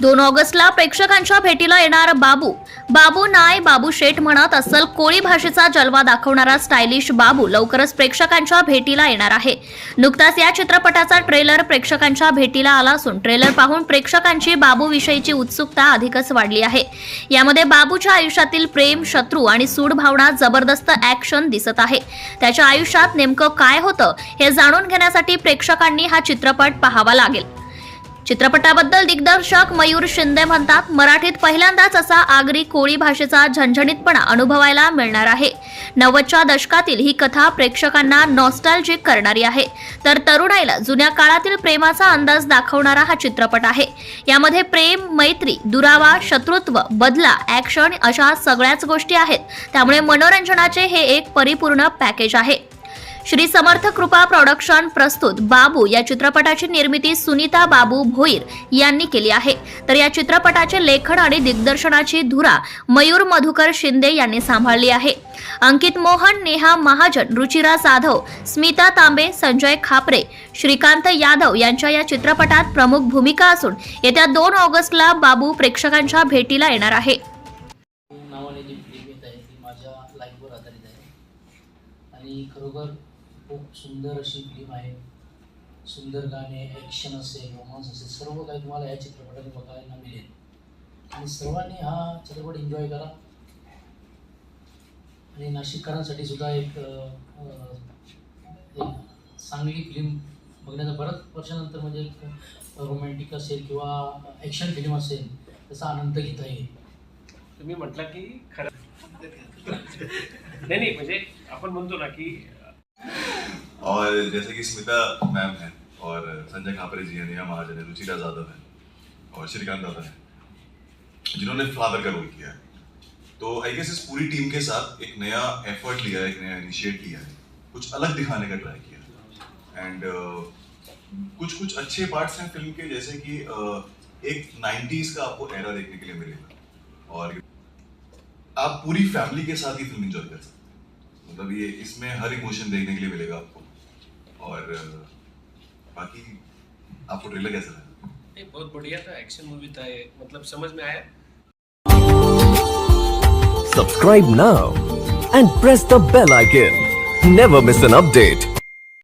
दोन ऑगस्टला प्रेक्षकांच्या भेटीला येणार बाबू. बाबू नाय बाबू शेठ म्हणत अस्सल कोळी भाषेचा जलवा दाखवणारा स्टायलिश बाबू लवकरच प्रेक्षकांच्या भेटीला येणार आहे. नुकताच या चित्रपटाचा ट्रेलर प्रेक्षकांच्या भेटीला आला असून ट्रेलर पाहून प्रेक्षकांची बाबू विषयीची उत्सुकता अधिकच वाढली आहे. यामध्ये बाबूच्या आयुष्यातील प्रेम शत्रू आणि सूड भावना जबरदस्त ऍक्शन दिसत आहे. त्याच्या आयुष्यात नेमकं काय होतं हे जाणून घेण्यासाठी प्रेक्षकांनी हा चित्रपट पाहावा लागेल. चित्रपटाबद्दल दिग्दर्शक मयूर शिंदे म्हणतात मराठीत पहिल्यांदाच असा आगरी कोळी भाषेचा झणझणीतपणा अनुभवायला मिळणार आहे. नव्वदच्या दशकातील ही कथा प्रेक्षकांना नॉस्टॅल्जिक करणारी आहे. तर तरुणाईला जुन्या काळातील प्रेमाचा अंदाज दाखवणारा हा चित्रपट आहे. यामध्ये प्रेम मैत्री दुरावा शत्रुत्व बदला ऍक्शन अशा सगळ्याच गोष्टी आहेत. त्यामुळे मनोरंजनाचे हे एक परिपूर्ण पॅकेज आहे. श्री समर्थ कृपा प्रोडक्शन प्रस्तुत बाबू या चित्रपटाची निर्मिती सुनीता बाबू भोईर यांनी केली आहे. तर या चित्रपटाचे लेखन आणि दिग्दर्शनाची धुरा मयूर मधुकर शिंदे यांनी सांभाळली आहे. अंकित मोहन नेहा महाजन रुचिरा जाधव स्मिता तांबे संजय खापरे श्रीकांत यादव यांच्या या चित्रपटात प्रमुख भूमिका असून येत्या दोन ऑगस्टला बाबू प्रेक्षकांच्या भेटीला येणार आहे. आणि खरोखर खूप सुंदर अशी फिल्म आहे. सुंदर गाणे ॲक्शन असेल रोमांस असेल सर्व काही तुम्हाला या चित्रपटाने बघायला मिळेल. आणि सर्वांनी हा चित्रपट एन्जॉय करा. आणि नाशिककरांसाठी सुद्धा एक चांगली फिल्म बघण्याचा बऱ्याच वर्षानंतर म्हणजे एक रोमॅन्टिक असेल किंवा ॲक्शन फिल्म असेल त्याचा आनंद घेता येईल. तुम्ही म्हटलं की खरं. नाही नाही म्हणजे आपण म्हणतो ना की और जैसे कि स्मिता मैम है और संजय खापरे जी हैं नेहा महाजन है रुचिरा जाधव है और श्रीकांत दादा है जिन्होंने फादर का रोल किया है। तो I guess is Puri team के साथ एक नया एफर्ट लिया है एक नया इनिशिएट किया है कुछ अलग दिखाने का ट्राई किया एंड कुछ कुछ अच्छे पार्ट्स हैं फ़िल्म के जैसे कि uh, एक 90s का आपको एरा देखने के लिए मिलेगा। और आप पूरी फैमिली के साथ ही फ़िल्म एंजॉय कर सकते हैं। मतलब ये इसमें हर इमोशन देखने के लिए मिलेगा आपको। और बाकी आपको ट्रेलर कैसा लगा? नहीं बहुत बढ़िया था एक्शन मूवी था ये मतलब समझ में आया। Subscribe now and press the bell icon never miss an update